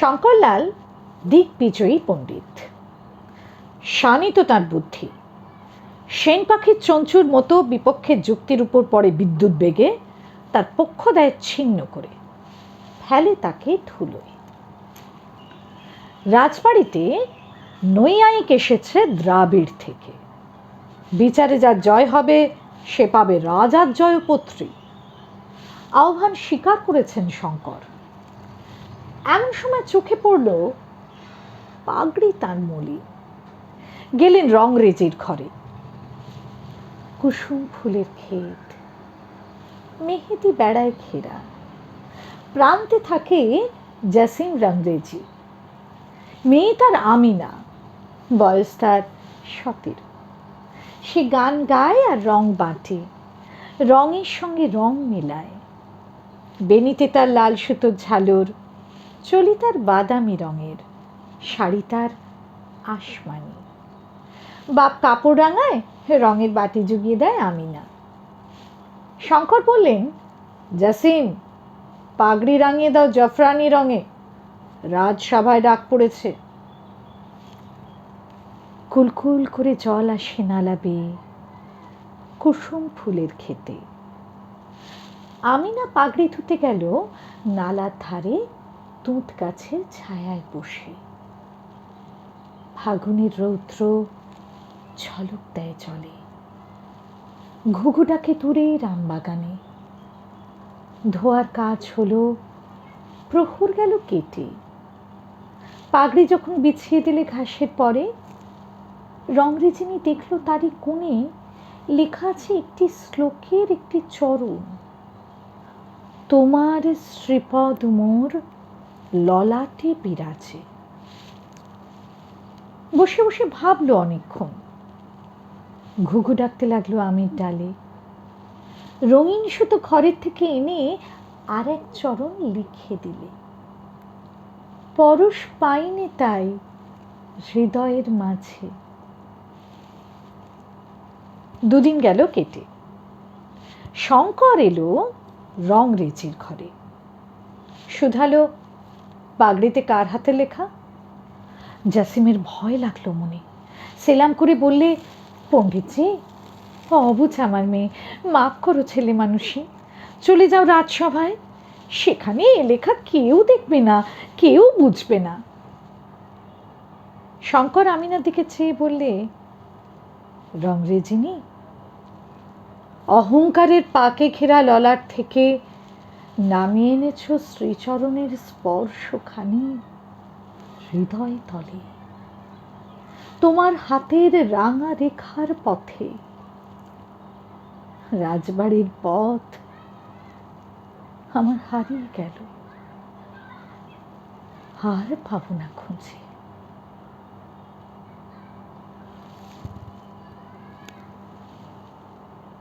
শঙ্করলাল দিগ্বিজয়ী পণ্ডিত। শানিত তার বুদ্ধি। সেন পাখির চঞ্চুর মতো বিপক্ষের যুক্তির উপর পড়ে বিদ্যুৎ বেগে তার পক্ষ দেয় ছিন্ন করে ফেলে তাকে ধুলোয়। রাজবাড়িতে নৈয়ায়িক এসেছে দ্রাবিড় থেকে। বিচারে যার জয় হবে, সে পাবে রাজার জয়পত্রী। আহ্বান স্বীকার করেছেন শঙ্কর। এমন সময় চোখে পড়ল পাগড়ি তার মলি। গেলেন রংরেজির ঘরে। কুসুম ফুলের ক্ষেত, মেহেদি বেড়ায় ঘেরা। প্রান্তে থাকে জাসিম রংরেজি। মেয়ে তার আমিনা, বয়স তার সতেরো। সে গান গায় আর রং বাটে রঙের সঙ্গে রং মেলায়। বেনিতে তার লাল সুতোর ঝালর চলি তার বাদামি রঙের, শাড়ি তার আসমানি। বাপ কাপড় রাঙায় রঙের বাটি জুগিয়ে দেয় আমিনা। শঙ্কর বললেন, জাসিম, পাগড়ি রাঙিয়ে দাও জফরানি রঙে, রাজসভায় ডাক পড়েছে। কুলকুল করে জল আসে নালা বেয়ে, কুসুম ফুলের খেতে আমি না পাগড়ি ধুতে গেল, নালার ধারে তুঁত গাছের ছায়ায় বসে। ফাগুনের রৌদ্র ঝলক দেয় জলে। ঘুঘু ডাকে রামবাগানে। ধোয়ার কাজ হলো প্রহর গেল কেটে। পাগড়ি যখন বিছিয়ে দিলে ঘাসের পরে, রংরেজিনী দেখল তারই কোণে লেখা আছে একটি শ্লোকের একটি চরণ। তোমার শ্রীপদ মোর ললাটে বিরাজে। বসে বসে ভাবলো অনেকক্ষণ। ঘুঘু ডাকতে লাগল আমির ডালে। রঙিন সুতো ঘরের থেকে এনে আর এক চরণ লিখে দিলে। পরশ পাইনি তাই হৃদয়ের মাঝে। দুদিন গেল কেটে। শঙ্কর এলো রং রেচির ঘরে। শুধালো পাগড়িতে কার হাতে লেখা? জাসিমের ভয় লাগল মনে। সেলাম করে বললে, পণ্ডিতজি, অবুঝ আমার মেয়ে, মাফ করো ছেলে মানুষই চলে যাও রাজসভায়। সেখানে এ লেখা কেউ দেখবে না, কেউ বুঝবে না। শঙ্কর আমিনার দিকে চেয়ে বললে, রংরেজিনী, অহংকারের পাকে ঘেরা ললাট থেকে নামিয়ে এনেছ শ্রীচরণের স্পর্শখানি হৃদয় তলে। তোমার হাতের রাঙা রেখার পথে। রাজবাড়ির পথ আমার হারিয়ে গেল। আর পাবো না খুঁজে।